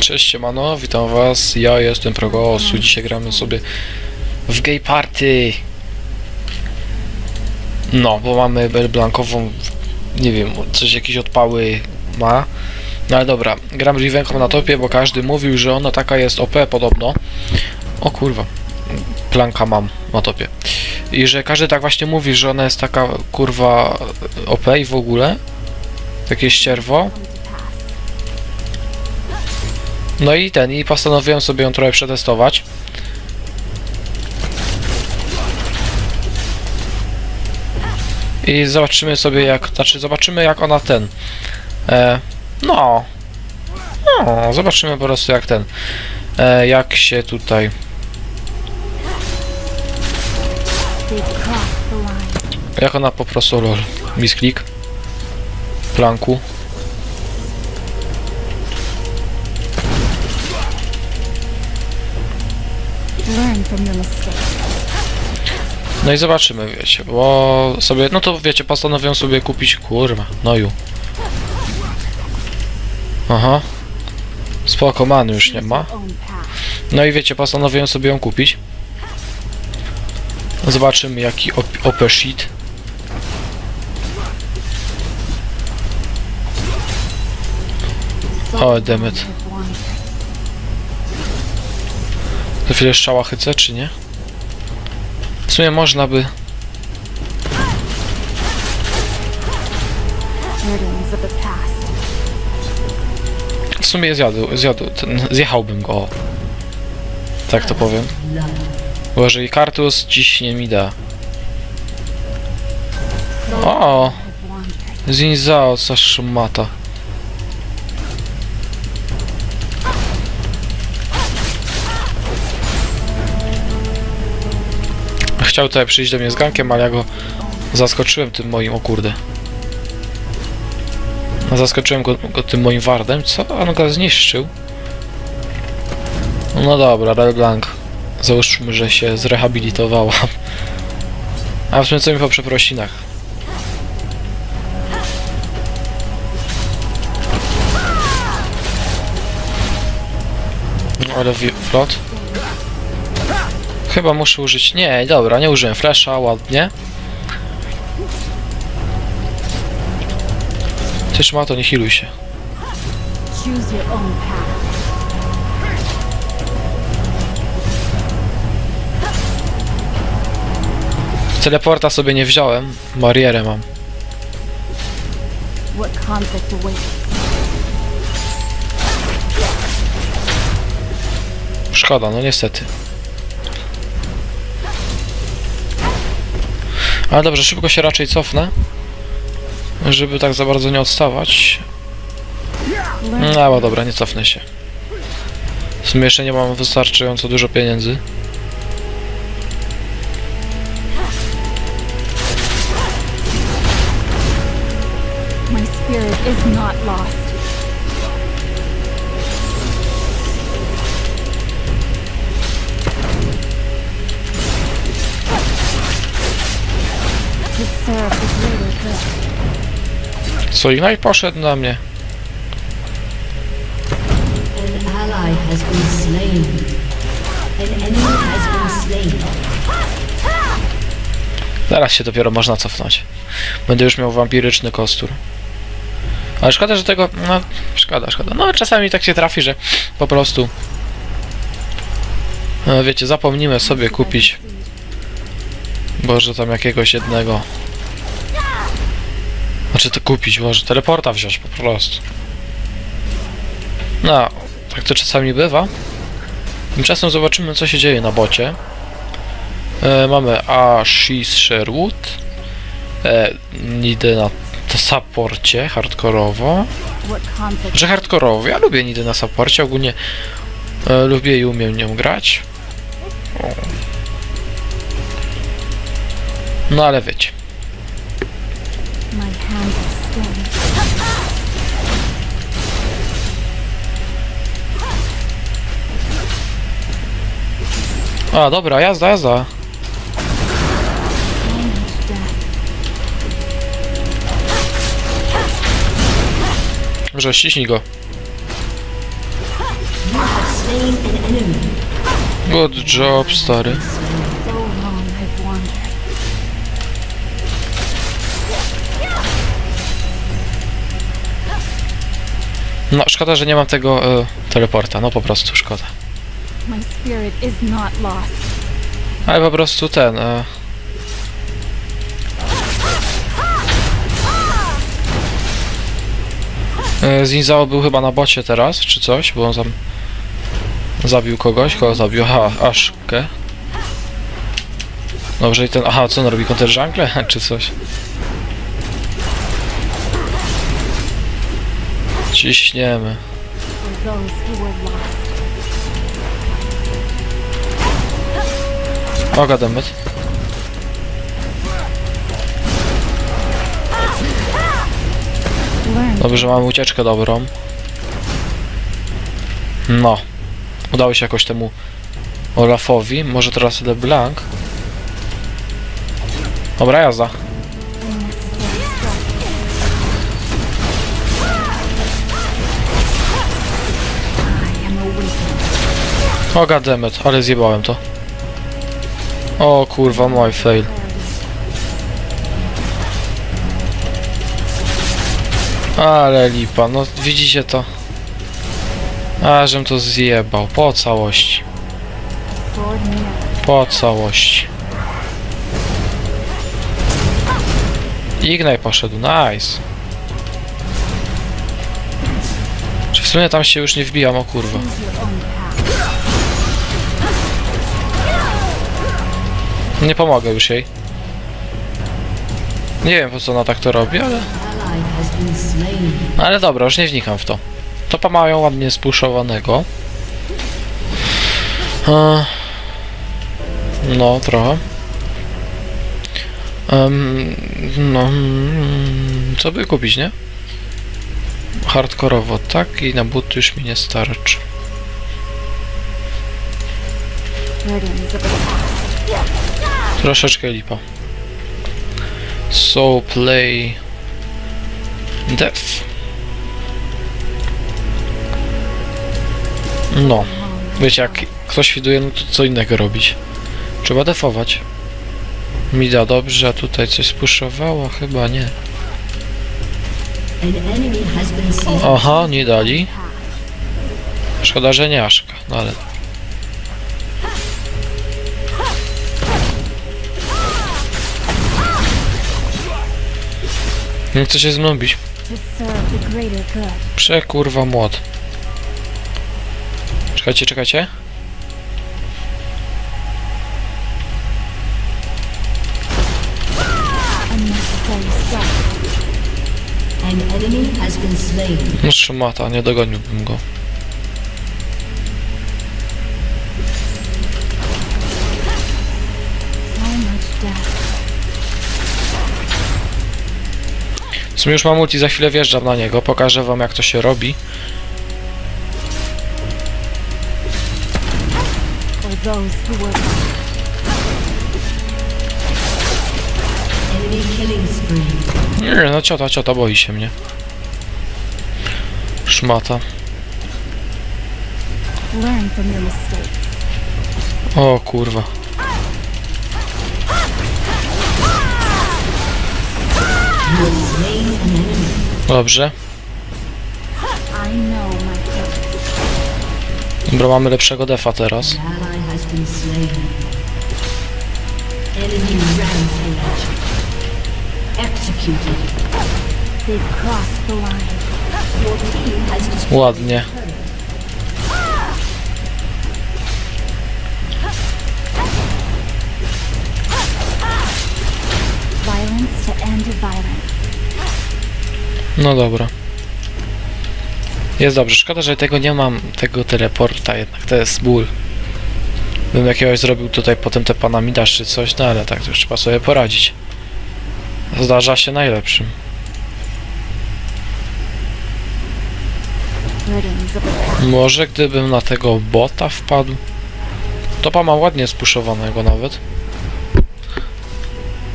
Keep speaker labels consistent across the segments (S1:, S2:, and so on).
S1: Cześć mano, witam was, ja jestem Progosu, dzisiaj gramy sobie w gay party. No, bo mamy blankową, nie wiem, coś jakieś odpały ma. No ale dobra, gram Rivenką na topie, bo każdy mówił, że ona taka jest OP podobno. O kurwa, planka mam na topie. I że każdy tak właśnie mówi, że ona jest taka kurwa OP i w ogóle. Takie ścierwo. No i ten, i postanowiłem sobie ją trochę przetestować. I zobaczymy sobie jak, znaczy zobaczymy jak ona ten, e, no, no, zobaczymy po prostu jak ten, e, jak się tutaj, jak ona po prostu, lol, misklik, planku, No i zobaczymy, wiecie, bo sobie, no to wiecie, postanowiłem sobie kupić, kurwa, no ju. Aha. Spoko, man już nie ma. No i wiecie, postanowiłem sobie ją kupić. Zobaczymy jaki op OP sheet. O, demet. Za chwilę strzała chycę, czy nie? W sumie można by... W sumie zjadł, zjadł, ten, zjechałbym go. Tak to powiem. Bo jeżeli kartus ciśnie mi da. O! Zinzao, co szmata. Chciał tutaj przyjść do mnie z gankiem, ale ja go zaskoczyłem tym moim, o kurde. Zaskoczyłem go, go tym moim wardem, co? On go zniszczył. No dobra, Red Blanc. Załóżmy, że się zrehabilitowała. A w sumie co mi po przeprosinach? Ale flot. Chyba muszę użyć. Nie, dobra, nie użyłem flasha, ładnie. Też ma to, nie healuj się. Teleporta sobie nie wziąłem, barierę mam. Szkoda, no niestety. Ale dobrze, szybko się raczej cofnę. Żeby tak za bardzo nie odstawać. No, bo dobra, nie cofnę się. W sumie jeszcze nie mam wystarczająco dużo pieniędzy.
S2: my spirit is not lost.
S1: Co, Ignite poszedł na mnie. Zaraz się dopiero można cofnąć. Będę już miał wampiryczny kostur. Ale szkoda, że tego... No, szkoda, szkoda. No, czasami tak się trafi, że po prostu... e, Wiecie, zapomnimy sobie kupić... Boże, tam jakiegoś jednego... Znaczy to kupić, może teleporta wziąć po prostu. No, tak to czasami bywa. Tymczasem zobaczymy, co się dzieje na bocie. E, mamy Ashis Sherwood. E, Nidy na supporcie, hardkorowo. Że hardkorowo, ja lubię Nidy na supporcie, ogólnie e, lubię i umiem nią grać. No ale wiecie.
S2: Stone.
S1: A, dobra, jazda, jazda. Może ściśnij go. Good job, stary. No, szkoda, że nie mam tego e, teleporta. No po prostu szkoda.
S2: My spirit is not lost.
S1: Ale po prostu ten. E, Zinzao był chyba na bocie teraz, czy coś, bo on tam zabił kogoś, kogo zabił? Aha, Aszkę. Dobrze i ten, aha, co on robi, counter jungle, czy coś? Ciśniemy. O, goddammit. Dobrze, mamy ucieczkę dobrą. No. Udało się jakoś temu Olafowi. Może teraz LeBlanc. Dobra jazda. O goddammit, ale zjebałem to. O kurwa, mój fail. Ale lipa, no widzicie to? A, żem to zjebał, po całości. Po całości. Ignite poszedł, nice. Czy w sumie tam się już nie wbijam, o kurwa. Nie pomogę już jej. Nie wiem po co ona tak to robi, ale... Ale dobra, już nie wnikam w to. Topa mają ładnie spuszowanego. No, trochę. Em, no, mm, co by kupić, nie? Hardkorowo, tak? I na buty już mi nie starczy. Troszeczkę lipa. So play Death. No, wiecie jak ktoś widuje, no to co innego robić. Trzeba defować. Mida dobrze, a tutaj coś spuszowało? Chyba nie. Aha, nie dali. Szkoda, że nie Aszka, no ale... Nie chce się
S2: greater good.
S1: Przekurwa młot. Czekajcie, czekajcie. No szmata, nie dogoniłbym go. Sumie już mam multi, za chwilę wjeżdżam na niego, pokażę wam jak to się robi. Nie, no ciota, ciota, boi się mnie. Szmata. O kurwa. Dobrze. Dobra, mamy lepszego defa teraz. Ładnie.
S2: Violence to end violence.
S1: No dobra. Jest dobrze. Szkoda, że tego nie mam, tego teleporta jednak. To jest ból. Bym jakiegoś zrobił tutaj potem te pana Midasz czy coś, no ale tak, to już trzeba sobie poradzić. Zdarza się najlepszym. Może gdybym na tego bota wpadł. Topa ma ładnie spuszowanego nawet.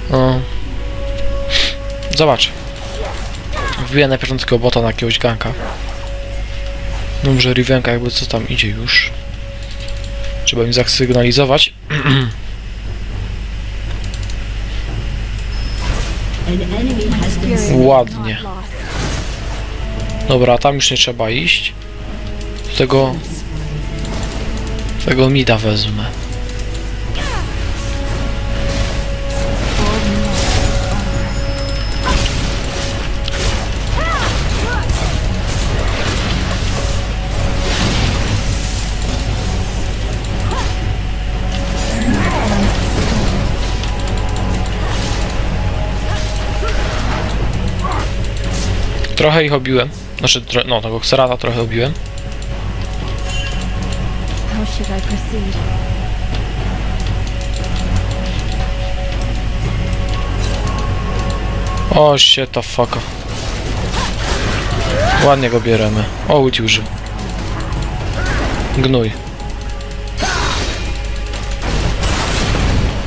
S1: No. Zobacz. Wbiję na tego bota na jakiegoś ganka. Dobrze, Rivenka jakby co tam idzie już. Trzeba im zasygnalizować. Ładnie. Dobra, tam już nie trzeba iść. Tego... Tego mida wezmę. Trochę ich obiłem. Znaczy, no, tego Xerata trochę obiłem. O, shit the fuck. Ładnie go bierzemy. O, użył. Gnój.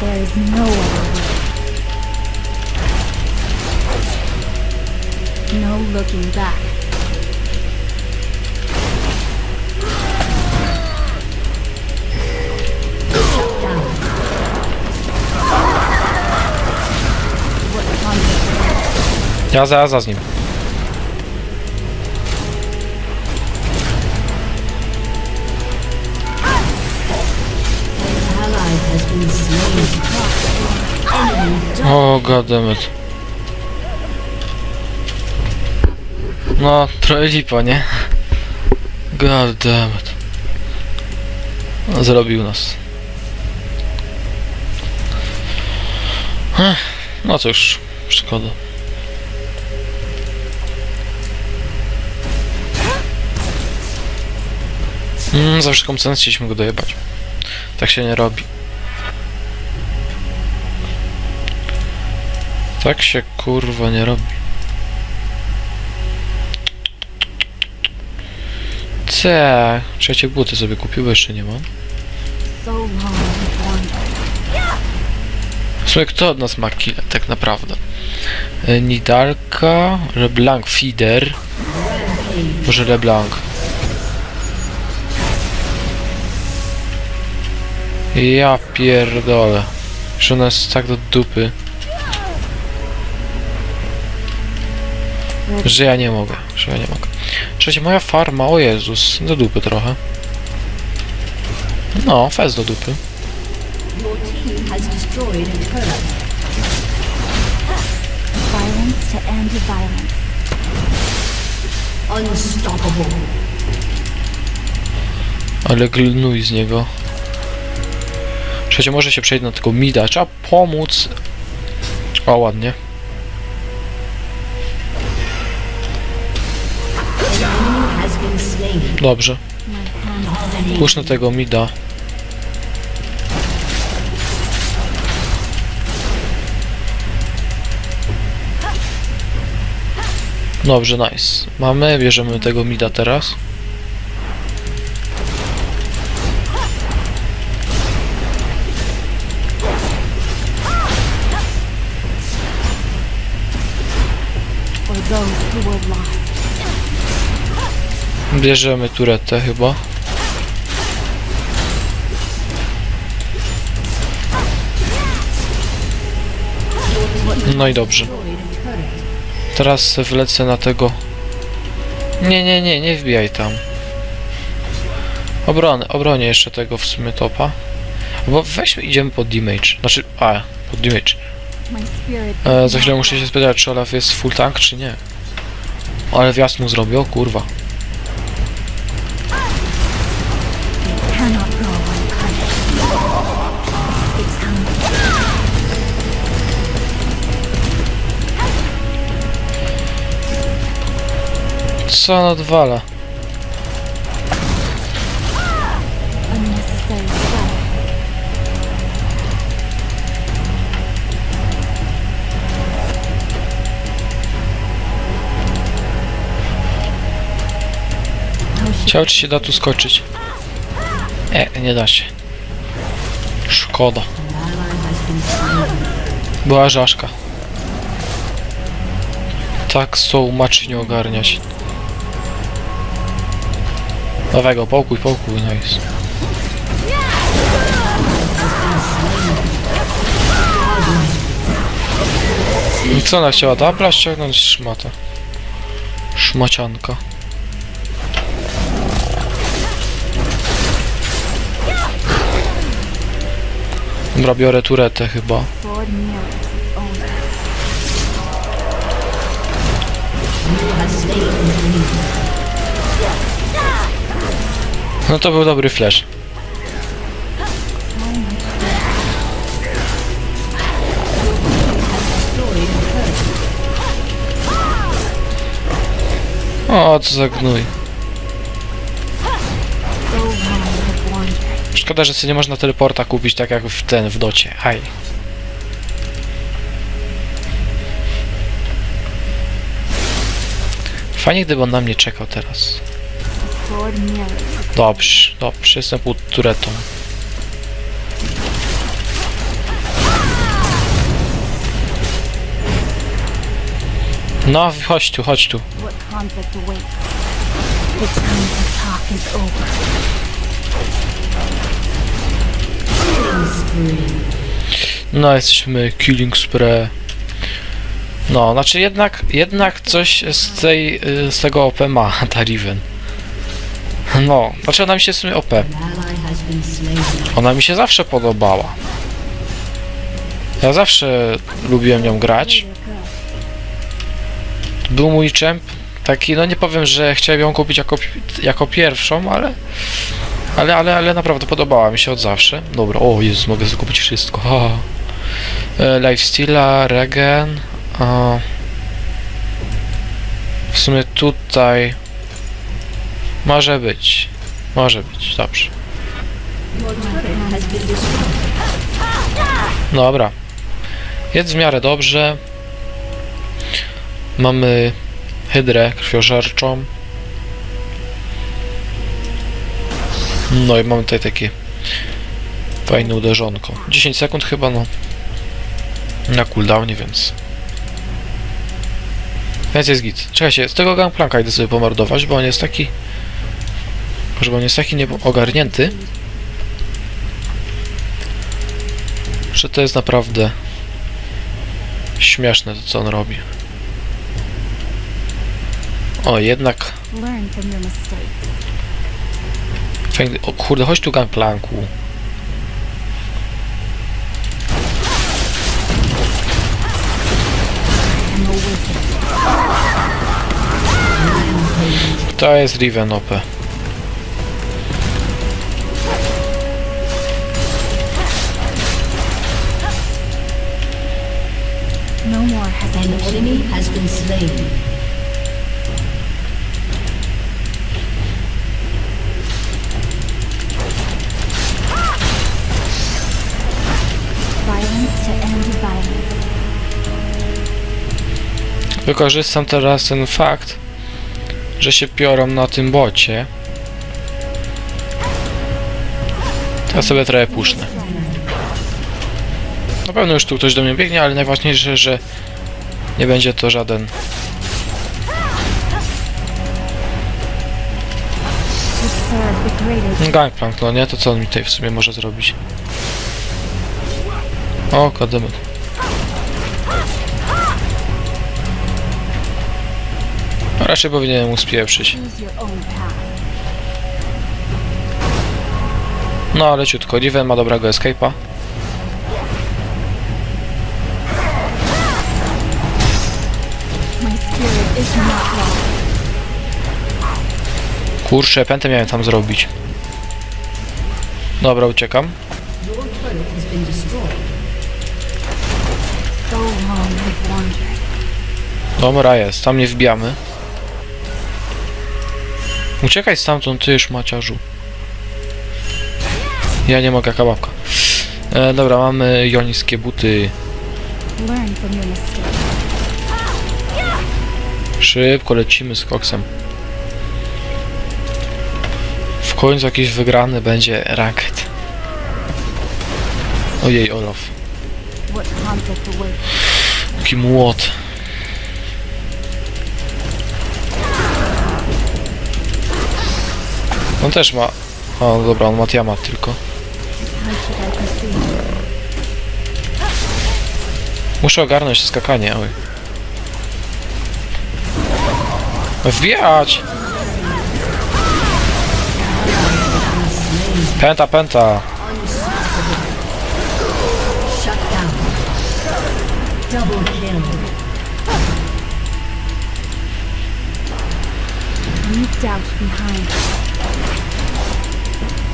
S2: There is no No looking back.
S3: down.
S2: What consequence?
S1: Ja za, za z nim.
S3: Ally has been slain. Enemy
S1: O, goddammit. No, trochę lipa, nie? Goddammit. No, Zrobił nas. Ech, No cóż, szkoda. Mm, za wszelką cenę chcieliśmy go dojebać. Tak się nie robi. Tak się kurwa nie robi. Ce, trzecie buty sobie kupił, bo jeszcze nie mam. W sumie kto od nas ma kile, tak naprawdę? E, Nidalka, LeBlanc, Fider. Może LeBlanc. Ja pierdolę. Że ona jest tak do dupy, że ja nie mogę, że ja nie mogę. Trzecie, moja farma, o Jezus, do dupy trochę. No, fez do dupy. Ale glnuj z niego. Trzecie, może się przejść na tego mida. Trzeba pomóc. O, ładnie. Dobrze.
S3: Dominating.
S1: Puszczę tego mida. Dobrze, nice. Mamy, bierzemy tego mida teraz. Bierzemy turetę chyba. No i dobrze. Teraz wlecę na tego. Nie, nie, nie, nie wbijaj tam. Obronę, obronię jeszcze tego w sumie topa. Bo weźmy, idziemy pod damage. Znaczy, a, pod damage. E, za chwilę muszę się spytać, czy Olaf jest full tank, czy nie. Ale wjazd mu zrobił, kurwa. Co on odwala? Ciao, czy się da tu skoczyć? E, nie da się. Szkoda. Była żaszka. Tak so much nie ogarniać. Nowego, pokój, pokój, nice. I Co ona chciała? Dabla ściągnąć szmata. Szmacianka. Dobra, biorę turetę chyba. No to był dobry flash. O, co za gnój. Szkoda, że sobie nie można teleporta kupić tak jak w ten, w docie. Aj. Fajnie, gdyby on na mnie czekał teraz. Dobrze, dobrze, jestem pod turetą. No, chodź tu, chodź tu. No, jesteśmy killing spree. No, znaczy jednak, jednak coś z tej, z tego OP ma ta Riven. No, znaczy ona mi się w sumie OP. Ona mi się zawsze podobała. Ja zawsze lubiłem nią grać. Był mój czemp taki, no nie powiem, że chciałem ją kupić jako, jako pierwszą, ale, ale, ale, ale naprawdę podobała mi się od zawsze. Dobra, o Jezus, mogę zakupić wszystko. Ha. E, Lifesteala, Regen. W sumie tutaj może być. Może być, dobrze. Dobra. Jest w miarę dobrze. Mamy hydrę krwiożerczą. No i mamy tutaj takie fajne uderzonko. 10 sekund chyba, no. Na cooldownie, więc... Więc jest git. Czekajcie, z tego gangplanka idę sobie pomordować, bo on jest taki... Żeby on jest taki nieogarnięty. że to jest naprawdę śmieszne to co on robi. O, jednak. O kurde, chodź tu gangplanku. To jest Riven OP.
S3: An enemy has been slain.
S1: Wykorzystam teraz ten fakt, że się piorą na tym bocie. Ja sobie trochę pusznę. Na pewno już tu ktoś do mnie biegnie, ale najważniejsze, że nie będzie to żaden Gangplank, no nie? To co on mi tutaj w sumie może zrobić? O. No, raczej powinienem mu spieprzyć. No, leciutko. Riven ma dobrego escape'a. Kurczę, pętę miałem tam zrobić. Dobra, uciekam. Dobra, jest. Tam nie wbijamy. Uciekaj stamtąd, ty już maciarzu. Ja nie mogę, kababka. E, dobra, mamy joniskie buty. Szybko lecimy z koksem. Końcu jakiś wygrany będzie ranked. Ojej, Olaf. Jaki młot. On też ma... O, dobra, on ma Tiamat tylko. Muszę ogarnąć skakanie, oj. Wbijać!
S2: Doubt behind.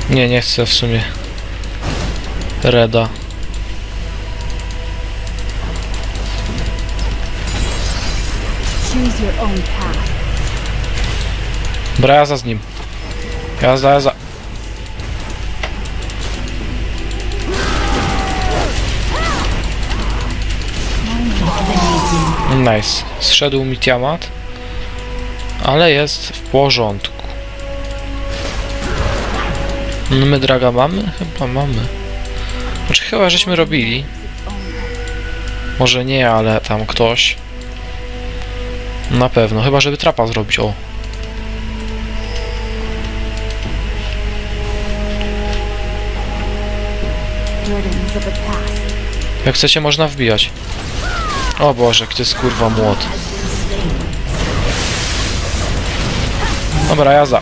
S1: Nie, nie chcę w sumie. Reda.
S2: Choose your own path.
S1: Dobra, z nim. Jazda, jazda. Nice. Zszedł mi Tiamat. Ale jest w porządku. No my draga mamy? Chyba mamy. Znaczy chyba żeśmy robili. Może nie, ale tam ktoś. Na pewno. Chyba żeby trapa zrobić. O. Jak chcecie, można wbijać. O Boże, gdzie jest kurwa młot. Dobra, jazda.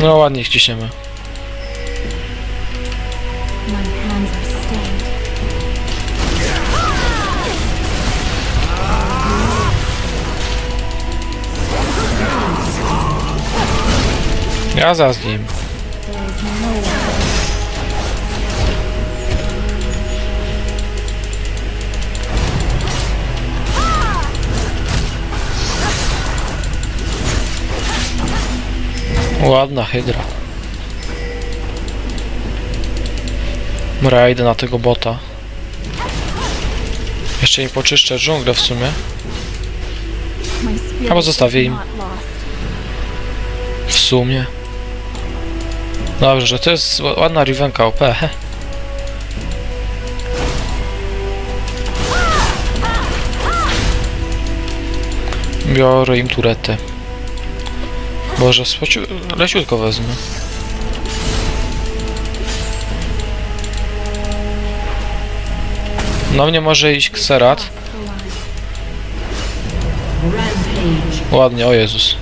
S1: No ładnie.
S2: My
S1: Jazda z nim. Ładna hydra. Dobra, ja na tego bota. Jeszcze nie poczyszczę dżunglę w sumie. Albo zostawię im. W sumie. Dobrze, to jest ła- ładna Rivenka OP. Biorę im turetę. Boże, spociu... leciutko wezmę. No mnie może iść kserat. Ładnie, o Jezus.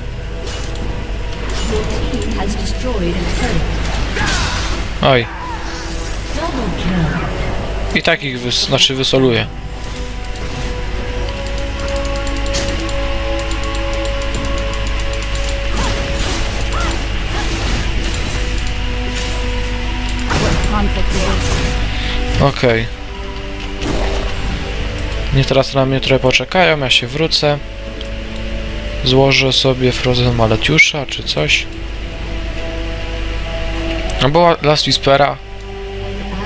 S1: Oj. I tak ich wys... znaczy
S2: awaits.
S1: Okej. Nie teraz na mnie trochę poczekają, ja się wrócę. Złożę sobie Frozen Maletiusza czy coś.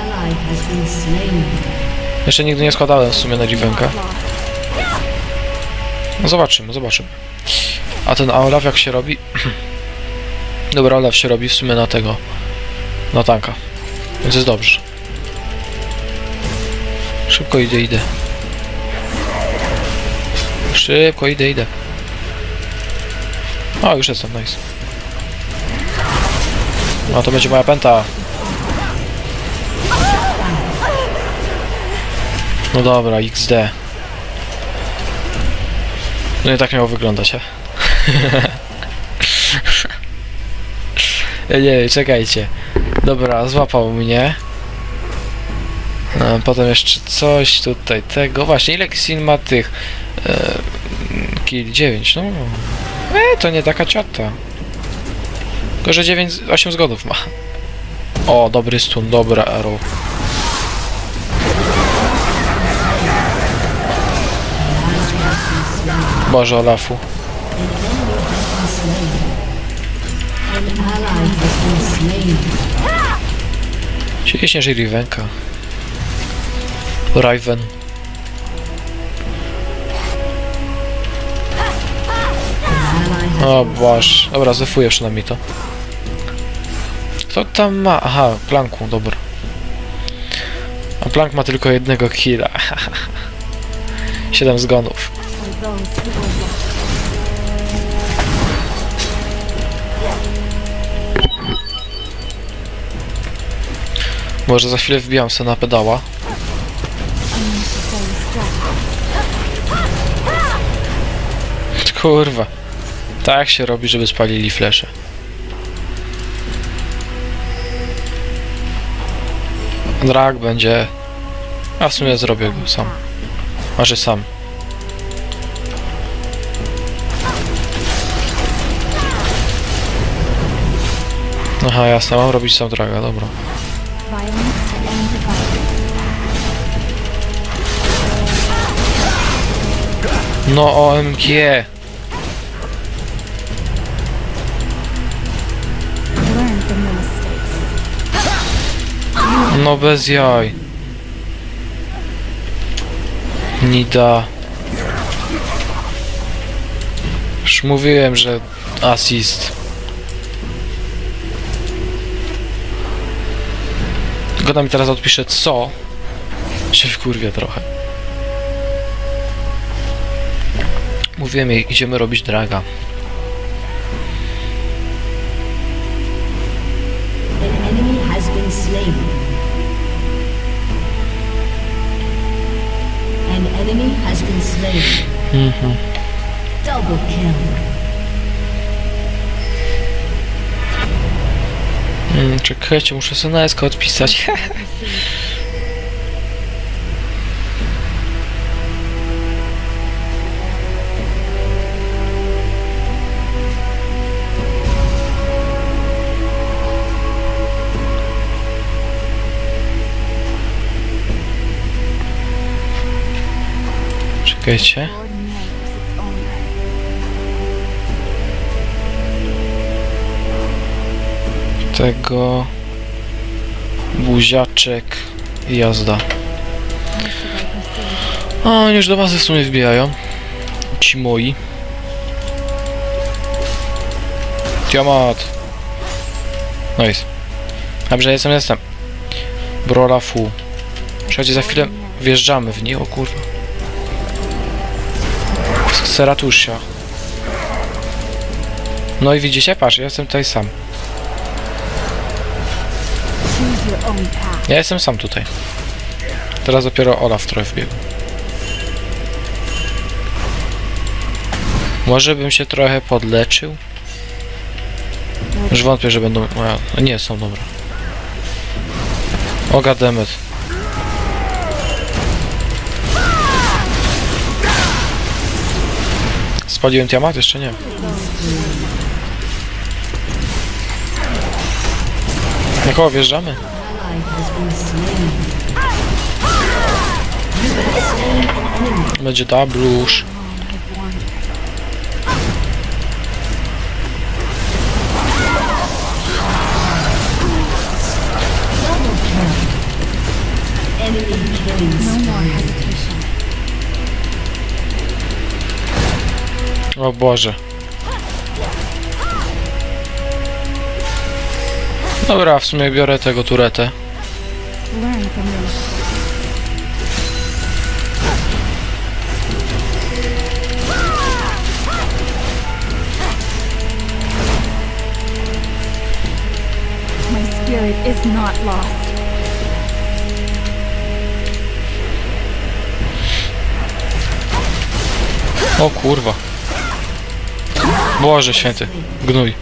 S3: Ally has been slain.
S1: Jeszcze nigdy nie składałem w sumie na
S2: lost.
S1: No zobaczymy, zobaczymy. A ten Olaf jak się robi? Dobra, Olaf się robi w sumie na tego. Na tanka. Więc jest dobrze. Szybko idę, idę. Szybko idę, idę. O, już jestem, nice. No to będzie moja pęta. No dobra, XD. No nie tak miało wyglądać, he? Nie wiem, czekajcie. Dobra, złapał mnie. E, Potem jeszcze coś tutaj tego. Właśnie, ile Xin ma tych? E, kill 9, no. E, to nie taka ciota. Tylko, że 9, 8 zgonów ma. O, dobry stun, dobra arrow. Boże, Olafu. Ciśnie, że Rivenka. Riven. O boż. Dobra, zefuję przynajmniej to. Kto tam ma? Aha, klanku, dobra. A Plank ma tylko jednego killa. 7 zgonów. Może za chwilę wbijam sobie na pedała. Kurwa. Tak się robi, żeby spalili flesze. Drag będzie... A w sumie zrobię go sam. A że sam. Aha, jasne, mam robić sam draga, dobra. No OMG! No bez jaj. Nida. Już mówiłem, że assist. Goda mi teraz odpisze co? Się wkurwie trochę. Mówiłem jej, idziemy robić draga. Mhm.
S3: Double kill.
S1: Mm, czekajcie, muszę sobie na SK odpisać. Czekajcie. Tego... Buziaczek i jazda. O, już do bazy w sumie wbijają. Ci moi. Tiamat. Nice. Dobrze, jestem, jestem. Brola fu. Słuchajcie, za chwilę wjeżdżamy w nie, o kurwa. Z Seratusia. No i widzicie, patrz, ja jestem tutaj sam. Ja jestem sam tutaj. Teraz dopiero Olaf trochę wbiegł. Może bym się trochę podleczył? Już wątpię, że będą... Nie, są dobra. O gademet. Spaliłem Tiamat? Jeszcze nie. Kogo wjeżdżamy? Będzie dablusz. O Boże. Dobra, w sumie biorę tego turetę.
S2: Spirit is not lost.
S1: O kurwa. Boże święty. Gnój.